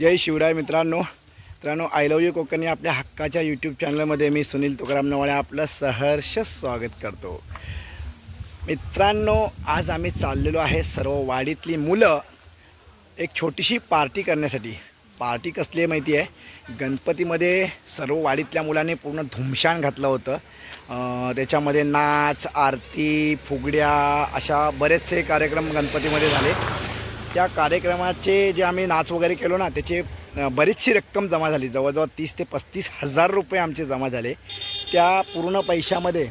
जय शिवराय मित्रांनो. मित्रांनो I love you Konkani आपल्या हक्काच्या यूट्यूब चॅनलमध्ये मी सुनील तुकाराम नवाळे आपलं सहर्ष स्वागत करतो. मित्रांनो आज आम्ही चाललेलो आहे सर्व वाडीतली मुलं एक छोटीशी पार्टी करण्यासाठी. पार्टी कसली आहे माहिती आहे? गणपतीमध्ये सर्व वाडीतल्या मुलांनी पूर्ण धुमशान घातलं होतं. त्याच्यामध्ये नाच आरती फुगड्या अशा बरेचसे कार्यक्रम गणपतीमध्ये झाले. त्या कार्यक्रमाचे जे आम्ही नाच वगैरे केलो ना त्याचे बरीचशी रक्कम जमा झाली. जवळजवळ तीस ते पस्तीस हजार रुपये आमचे जमा झाले. त्या पूर्ण पैशामध्ये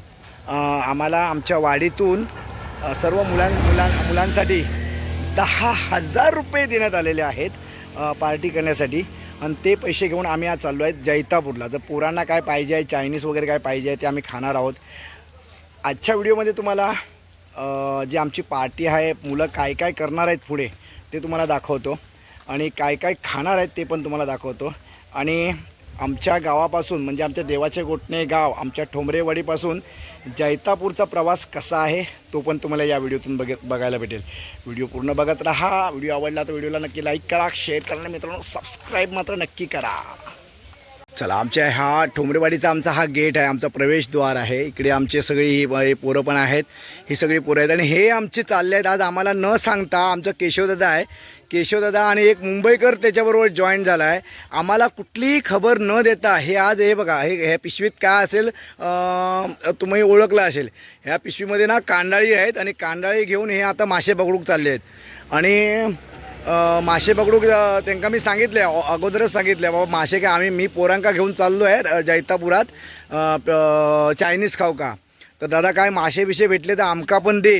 आम्हाला आमच्या वाडीतून सर्व मुलां मुलां मुलांसाठी दहा हजार रुपये देण्यात आलेले आहेत पार्टी करण्यासाठी. आणि ते पैसे घेऊन आम्ही आज चाललो आहेत जैतापूरला. जर पोरांना काय पाहिजे आहे चायनीज वगैरे काय पाहिजे आहे ते आम्ही खाणार आहोत. आजच्या व्हिडिओमध्ये तुम्हाला जी आमची पार्टी आहे मुलं काय काय करणार आहेत पुढे ते तुम्हाला दाखवतो. आणि काय काय खाणार आहेत ते पण तुम्हाला दाखवतो. आणि आमच्या गावापासून म्हणजे आमच्या देवाचे गोटणे गाव आमच्या ठोंबरेवाडीपासून जैतापूरचा प्रवास कसा आहे तो पण तुम्हाला या व्हिडिओतून बघ बघायला भेटेल. व्हिडिओ पूर्ण बघत राहा. व्हिडिओ आवडला तर व्हिडिओला नक्की लाईक करा शेअर करा आणि मित्रांनो सबस्क्राईब मात्र नक्की करा. चला आमच्या हा ठोंबरेवाडीचा आमचा हा गेट आहे आमचा प्रवेशद्वार आहे. इकडे आमचे सगळी ही पोरं पण आहेत. ही सगळी पोरं आहेत. आणि हे आमचे चालले आहेत. आज आम्हाला न सांगता आमचा केशवदादा आहे. केशवदादा आणि एक मुंबईकर त्याच्याबरोबर जॉईन झाला आहे आम्हाला कुठलीही खबर न देता हे आज हे बघा हे ह्या पिशवीत काय असेल तुम्ही ओळखलं असेल. ह्या पिशवीमध्ये ना कांडाळी आहेत आणि कांडाळी घेऊन हे आता मासे पकडूक चालले आहेत. आणि मासे पकडूक त्यांना मी सांगितले अगोदरच सांगितले बाबा मासे काय आम्ही मी पोरांका घेऊन चाललो आहे जैतापुरात चायनीज खाऊ का? तर दादा काय मासे बिशे भेटले तर आमका पण दे.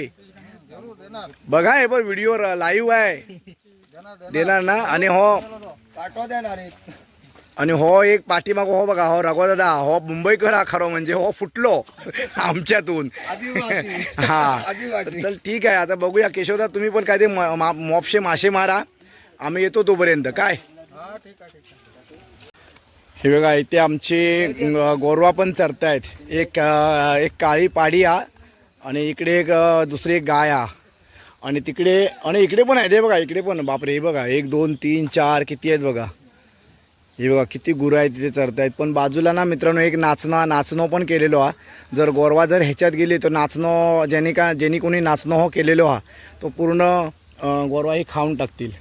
बघा हे बघ व्हिडिओ लाईव्ह आहे. देणार ना? आणि हो. पाठवा देणार आणि हो एक पाठीमाग हो बघा हो रघो दादा हो मुंबईकर हा खरं म्हणजे हो फुटलो आमच्यातून. हा. चल ठीक आहे आता बघूया. केशवदा तुम्ही पण काय ते मॉपशे मासे मारा. आम्ही येतो तोपर्यंत. काय? हा हे बघा इथे आमचे गोरवा पण चरतायत. एक एक काळी पाडिया आणि इकडे एक दुसरी एक गाय. हा. आणि तिकडे आणि इकडे पण आहे हे बघा इकडे पण. बापरे हे बघा. एक दोन तीन चार किती आहेत बघा. हे बघा किती गुरं आहेत तिथे चरतायत पण बाजूला ना मित्रांनो एक नाचणं नाचणं पण केलेलो हा. जर गोरवा जर ह्याच्यात गेली तर नाचणं ज्यांनी का ज्यांनी कोणी नाचणं हो केलेलो हा तो पूर्ण गोरवाही खाऊन टाकतील.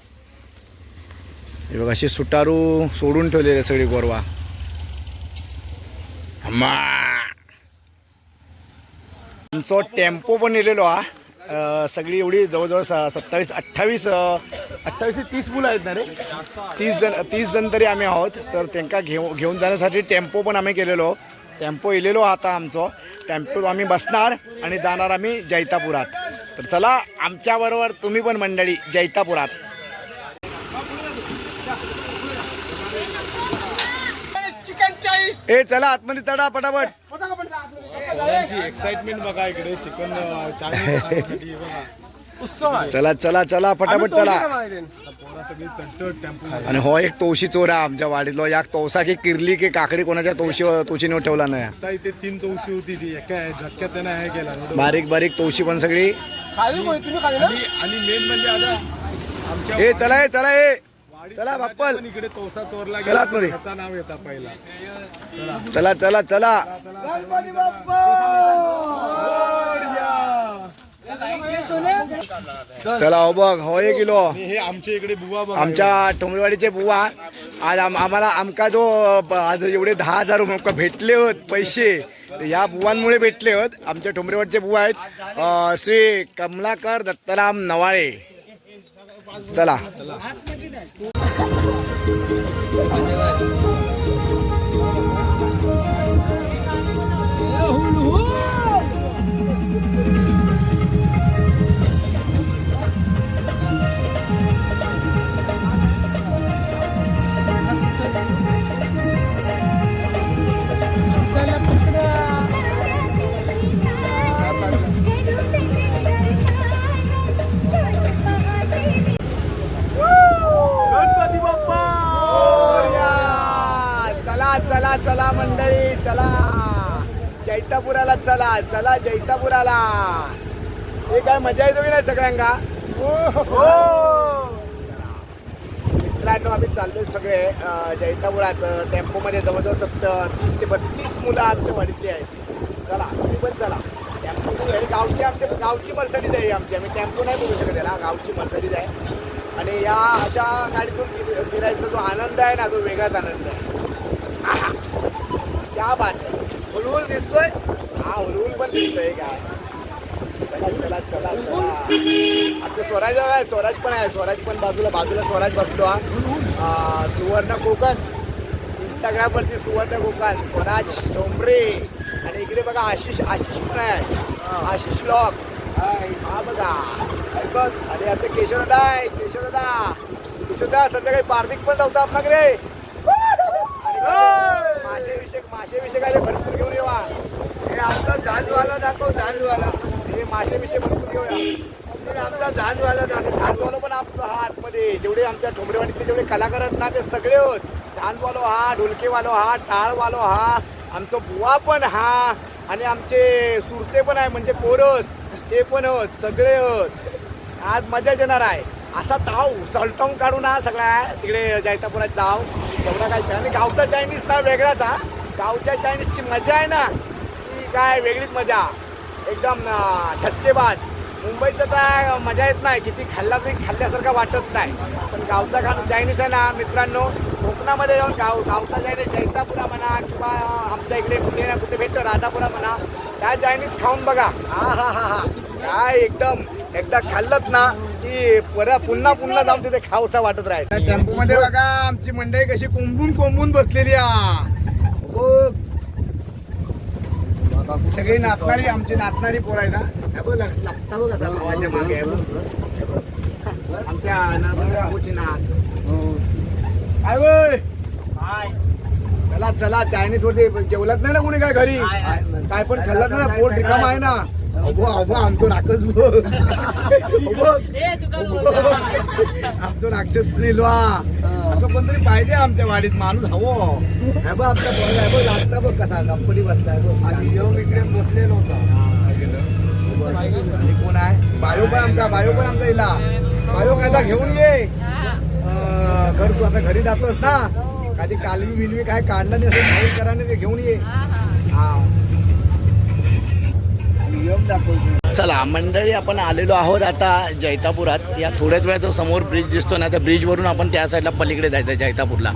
हे बघा अशी सुटारू सोडून ठेवलेले सगळे गोरवा. आमचा टेम्पो पण नेलेलो हा. सगळी एवढी जवळजवळ स- सत्तावीस अठ्ठावीस अठ्ठावीस ते तीस मुलं आहेत ना रे? तीस जण तीस जण तरी आम्ही आहोत. तर त्यांना घेऊ घेऊन जाण्यासाठी टेम्पो पण आम्ही केलेलो. टेम्पो इलेलो आता आमचं. टेम्पो आम्ही बसणार आणि जाणार आम्ही जैतापुरात. तर चला आमच्याबरोबर तुम्ही पण मंडळी जैतापुरात. ए चला आतमध्ये चढा पटापट. पोरांची एक्साइटमेंट बघा इकडे चिकन चायनीज बघा. उत्सव आहे. चला चला चला पटापट चला. पोरा सगळी चटट टेम्पो आणि हो एक तवशी चोर आहे आमच्या वाडीतलो या तवसा की किरली की काकडी कोणाच्या तवशी तवशीने ठेवला नाही. आता इथे तीन तवशी होती ती एका झटक्यात त्यानं हे केला. बारीक बारीक तवशी पण सगळी. आणि मेन म्हणजे आता आमच्या ए चला ए चला ए. वाडीत चला बाप्पल. इकडे तोसा चोरला चला गेला. आतमध्ये. त्याचा नाव येता पहिला. चला. चला चला गणपती बाप्पा! चला हो बघ हो एक किलो. आणि हे आमच्या इकडे बुवा बघा. आमच्या टोमरेवाडीचे बुवा. आज आम आम्हाला आमका जो ब- आज एवढे दहा हजार रुपये आमका भेटले होत पैसे. तर या बुवांमुळे भेटले होत. आमच्या टोमरेवाडीचे बुवा आहेत अं, श्री कमलाकर दत्ताराम नवाळे. चला. すごい。चला चला जैतापुराला. हे काय मजा येतो की नाही सगळ्यांका हो. मित्रांनो आम्ही चाललोय सगळे जैतापुरात. टेम्पोमध्ये जवळजवळ सत्तर तीस ते बत्तीस मुलं आमच्या वाडीतली आहेत. चला तुम्ही पण चला. टेम्पो गावची आमच्या गावची मर्सडीज आहे आमची. आम्ही टेम्पो नाही बोलू शकत त्याला गावची मर्सडीज आहे. आणि या अशा गाडीतून फिर- फिरायचा जो आनंद आहे ना तो वेगळाच आनंद आहे. क्या बात आहे. हुलहुल दिसतोय. हा हुलहुल पण दिसतोय काय चला चला चला चला. आमचं स्वराज आहे स्वराज पण आहे स्वराज पण बाजूला बाजूला स्वराज बसतो हा. सुवर्ण कोकण. इंस्टाग्रामवरती सुवर्ण कोकण. स्वराज चोंबरे आणि इकडे बघा आशिष आशिष पण आहे. आशिष लॉक हा बघा. बघ आणि आमचं केशवदा आहे केशवदा केशवदा संध्याकाळी पार्थिक पण जाऊ आपल्याकडे. रे मासे विषय मासे विषय भरपूर घेऊन येवा. आमचा झांजवाला दाखव झांजवाला हे मासे विषय भरपूर घेऊया. हे आमचा झांजवाला दाखव. झांजवाला पण आमचा हा आतमध्ये. जेवढे आमच्या ठोंबरेवाडीतले जेवढे कलाकार आहेत ना ते सगळे होत. झांजवालो हा ढोलकेवालो हा टाळवालो हा आमचा बुवा पण हा आणि आमचे सुरते पण आहे म्हणजे कोरस ते पण होत सगळे होत. आज मजा येणार आहे. असा ताव सलटॉंग काढून हा सगळा. तिकडे जैतापुरात जाव. तेवढा काय आणि गावचा चायनीज ना वेगळाच हा. गावच्या चायनीजची मजा आहे ना. काय वेगळीच मजा. एकदम अं, ठसकेबाज मुंबईचं तर मजा येत नाही. किती खाल्ला तरी खाल्ल्यासारखं वाटत नाही. पण गावचा खाणं चायनीज आहे ना मित्रांनो कोकणामध्ये जाऊन गाव गावचा चायनीज जैतापुरा म्हणा किंवा आमच्या इकडे कुठे ना कुठे भेटतं राजापुरा म्हणा. त्या चायनीज खाऊन बघा. हा हा हा हा. काय एकदम एकदा खाल्लत ना की परत पुन्हा पुन्हा जाऊन तिथे खावसा वाटत राहील. टेम्पो मध्ये बघा आमची मंडळी कशी कोंबून कोंबून बसलेली आ सगळी नाचणारी आमची नाचणारी पोर आहे ना हे बघ लागता बघ असा भावाच्या मागे हे बघ. हे. आमच्या नाच. काय होय. चला चला चायनीज वरती जेवलात नाही ना कोणी काय घरी? काय पण खाल्लात ना पोट रिकाम आहे ना. अबो अबो आमचं राक्षस बघ. आमचं राक्षस लिहिलो असं पण तरी पाहिजे आमच्या वाडीत माणूस हवं. हे बघ आमच्या पोराला हे बघ लागता बघ कसा गप्पडी बसलाय बघ. इकडे बसलेलो होता. आणि कोण आहे? बायो पण आमचा बायो पण आमचा इला. बायो काय आता घेऊन ये. अं, घर तू आता घरी जातोस ना? कधी कालवी बिलवी काय काढलं नाही असं भाऊ करा ते घेऊन ये. हा. चला मंडळी आपण आलेलो आहोत आता जैतापुरात. या थोड्याच वेळात जो समोर ब्रिज दिसतो ना त्या ब्रिजवरून आपण त्या साईडला पलीकडे जायचं आहे जैतापूरला.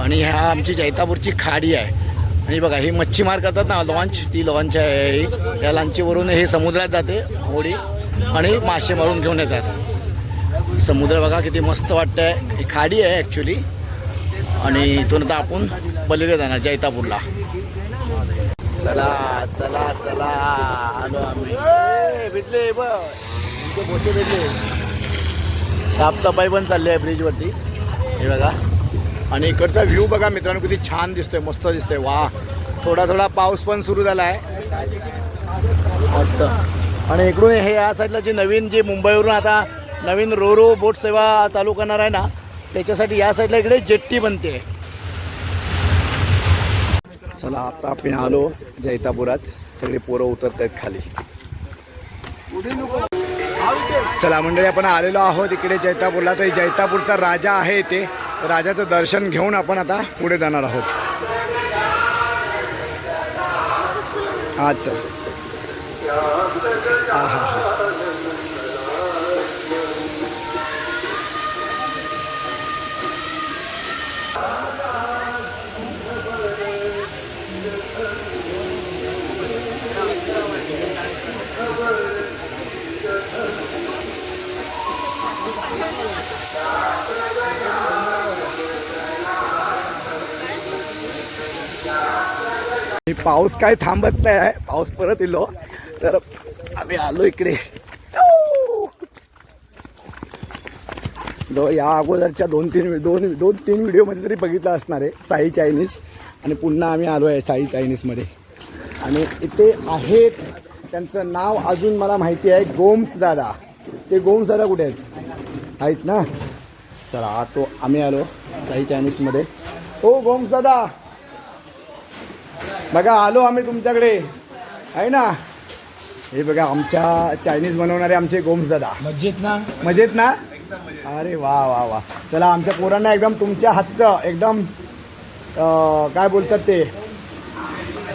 आणि ह्या आमची जैतापूरची खाडी आहे. आणि बघा ही मच्छीमार करतात ना लॉन्च ती लॉन्च आहे ही. या लॉन्चीवरून हे समुद्रात जाते होडी. आणि मासे मारून घेऊन येतात. समुद्र बघा किती मस्त वाटतंय. ही खाडी आहे ॲक्च्युली आणि इथून आता आपण पलीकडे जाणार जैतापूरला. चला चला चला. आलो आम्ही. भेटले मोठे भेटले. साफसफाई पण चालली आहे ब्रिजवरती हे बघा. आणि इकडचा व्ह्यू बघा मित्रांनो किती छान दिसतोय मस्त दिसतोय. वा. थोडा थोडा पाऊस पण सुरू झाला आहे. मस्त. आणि इकडून हे या साईडला जी नवीन जी मुंबईवरून आता नवीन रो रो बोट सेवा चालू करणार आहे ना त्याच्यासाठी या साईडला इकडे जेट्टी बनते. चला आता आपण आलो जैतापुरात. सगळे पोरं उतरत आहेत खाली. चला मंडळी आपण आलेलो आहोत इकडे जैतापूरला. तर जैतापूरचा राजा आहे ते राजाचं दर्शन घेऊन आपण आता पुढे जाणार आहोत. अच्छा हा हा. पाऊस काय थांबत नाही आहे. पाऊस परत येलो. तर आम्ही आलो इकडे. जो या अगोदरच्या दोन तीन दोन दोन तीन व्हिडिओमध्ये तरी बघितलं असणार आहे. साई चायनीज आणि पुन्हा आम्ही आलो आहे साई चायनीजमध्ये आणि इथे आहेत. त्यांचं नाव अजून मला माहिती आहे. गोम्स दादा. ते गोम्स दादा कुठे आहेत? आहेत ना? चला तो आम्ही आलो साई चायनीजमध्ये हो गोम्स दादा! बघा आलो आम्ही तुमच्याकडे. आहे ना? हे बघा आमच्या चायनीज बनवणारे आमचे गोम्स दादा. मस्जिद ना? मजेत ना? अरे वा वा वा. चला आमच्या पोरांना एकदम तुमच्या हातचं एकदम काय बोलतात ते?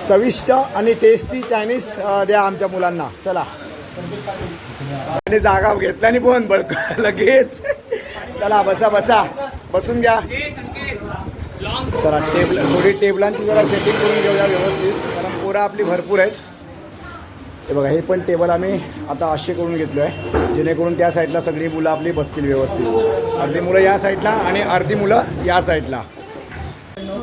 चविष्ट आणि टेस्टी चायनीज द्या आमच्या मुलांना. चला. आणि जागा घेतल्याने पण बळक लगेच. चला बसा बसा. बसून घ्या. चला टेबल थोडी टेबलांची जरा सेटिंग करून घेऊया व्यवस्थित. कारण पोरं आपली भरपूर आहेत. हे बघा हे पण टेबल आम्ही आता असे करून घेतलो आहे जेणेकरून त्या साईडला सगळी मुलं आपली बसतील व्यवस्थित. अर्धी मुलं या साईडला आणि अर्धी मुलं या साईडला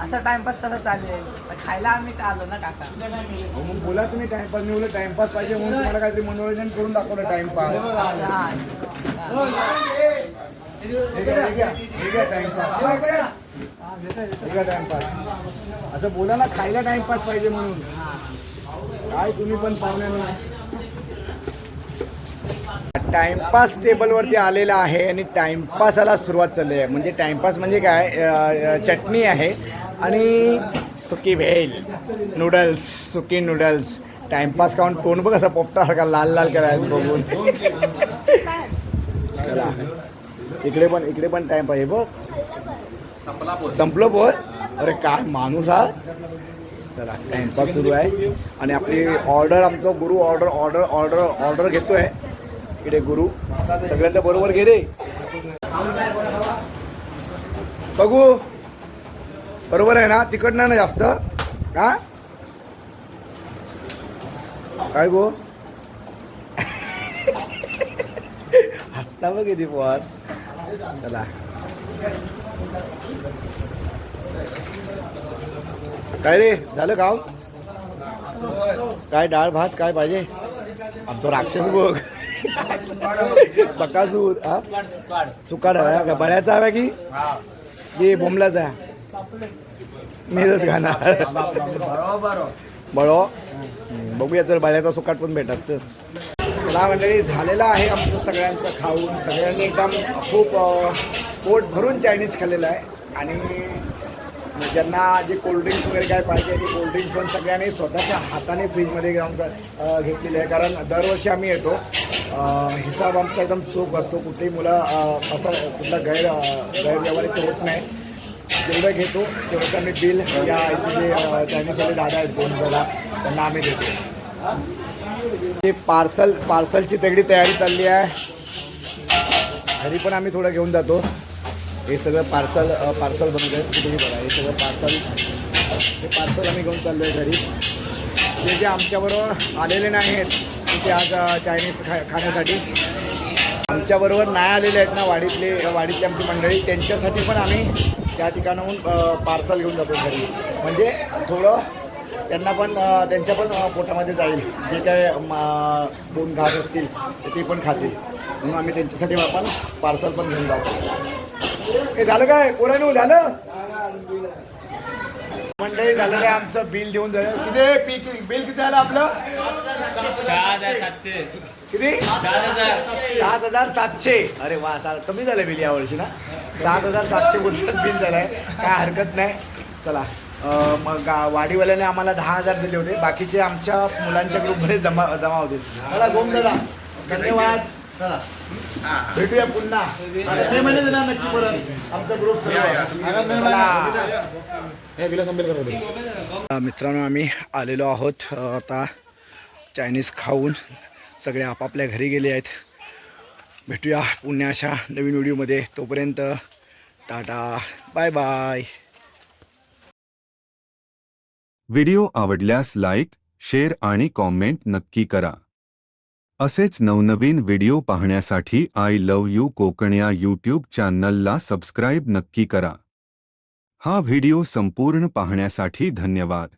असं टाइमपास कसं चालेल खायला आम्ही का आलो ना काका. मग बोला तुम्ही टाइमपास. मी बोललो टाइमपास पाहिजे म्हणून तुम्हाला काहीतरी मनोरंजन करून दाखवलं टाइमपास. हा. हे. घ्या, हे घ्या, हे घ्या टाइमपास. हे घ्या. हे घ्या टाइमपास. असं बोला ना खायला टाइमपास पाहिजे म्हणून. काय तुम्ही पण पाहुण्यांना टाइमपास टेबलवरती आलेला आहे आणि टाइमपासाला सुरुवात चालली आहे. म्हणजे टाइमपास म्हणजे काय? अ, अ, चटणी आहे. आणि सुकी व्हेल नूडल्स सुकी नूडल्स टाइमपास खाऊन कोण बघ असा पोपटासारखा लाल लाल केला बघून. चला. इकडे पण इकडे पण टाइम पाहिजे बघ. संपलं बोल अरे काय माणूस हा. चला टाइमपास सुरू आहे. आणि आपली ऑर्डर आमचं गुरु ऑर्डर ऑर्डर ऑर्डर ऑर्डर घेतोय. इकडे गुरु. सगळ्यांच्या बरोबर घे रे. बघू. बरोबर आहे ना? तिकट नाही ना जास्त. का काय गो? हसता बघ किती पोर. चला. काय रे? झालं काम? काय डाळ भात काय पाहिजे? आमचा राक्षस बघ. बकासूर हा? सुकाड हवा का? बळ्याचा हवा की बोमलाचा मीच खाणार. बळो. हम्म, बघूया चल बळ्याचा सुकाट पण भेटत चल. मंडळी झालेलं आहे आमचं सगळ्यांचं खाऊन. सगळ्यांनी एकदम खूप पोट भरून चायनीज खाल्लेलं आहे. आणि ज्यांना जे कोल्ड्रिंक्स वगैरे काय पाहिजे ते कोल्ड्रिंक्स पण सगळ्यांनी स्वतःच्या हाताने फ्रीजमध्ये जाऊन अं, घेतलेले आहे. कारण दरवर्षी आम्ही येतो. हिसाब आमचा एकदम चोख असतो. कुठेही मुलं असं कुठला गैर अं, गैरव्यवहार इथे होत नाही. जेवढं घेतो तेवढं आम्ही बिल या जे अं, चायनीजवाले दादा आहेत दोन जरा त्यांना आम्ही देतो. ते पार्सल पार्सलची तगडी तयारी चालली आहे. घरी पण आम्ही थोडं घेऊन जातो. हे सगळं पार्सल पार्सल बनवत आहे तिथे बघा हे सगळं पार्सल. हे पार्सल आम्ही घेऊन चाललो आहे घरी. जे जे आमच्याबरोबर आलेले नाही आहेत ते आज चायनीज खा खाण्यासाठी आमच्याबरोबर नाही आलेले आहेत ना वाडीतले वाडीतली आमची मंडळी. त्यांच्यासाठी पण आम्ही त्या ठिकाणाहून पार्सल घेऊन जातो घरी. म्हणजे थोडं त्यांना पण त्यांच्या पण पोटामध्ये जाईल. जे काय दोन घास असतील ते पण खातील. म्हणून आम्ही त्यांच्यासाठी आपण पार्सल पण घेऊन जातो. हे झालं काय? पोरांनो झालं? मंडळी झालेलं आहे आमचं बिल देऊन झालं किती? पीक बिल किती झालं आपलं? सातशे. किती? सात हजार सातशे. अरे वा सा कमी झालं बिल यावर्षी ना? सात हजार सातशे बोलतात बिल झालंय. काय हरकत नाही. चला मग वाडीवाल्याने आम्हाला दहा हजार दिले होते. बाकीचे आमच्या मुलांच्या ग्रुपमध्ये जमा जमा होतील चला गोम दादा धन्यवाद भेटूया पुन्हा. मे नक्की परत. आमचा ग्रुप मित्रांनो आम्ही आलेलो आहोत आता चायनीज खाऊन. सगळे आपापल्या घरी गेले आहेत. भेटूया पुण्या अशा नवीन व्हिडिओमध्ये. तोपर्यंत टाटा बाय बाय. व्हिडिओ आवडल्यास लाईक शेअर आणि कॉमेंट नक्की करा. असेच नवनवीन व्हिडिओ पाहण्यासाठी आय लव यू कोकण या यूट्यूब चॅनलला सबस्क्राईब नक्की करा. हा व्हिडिओ संपूर्ण पाहण्यासाठी धन्यवाद.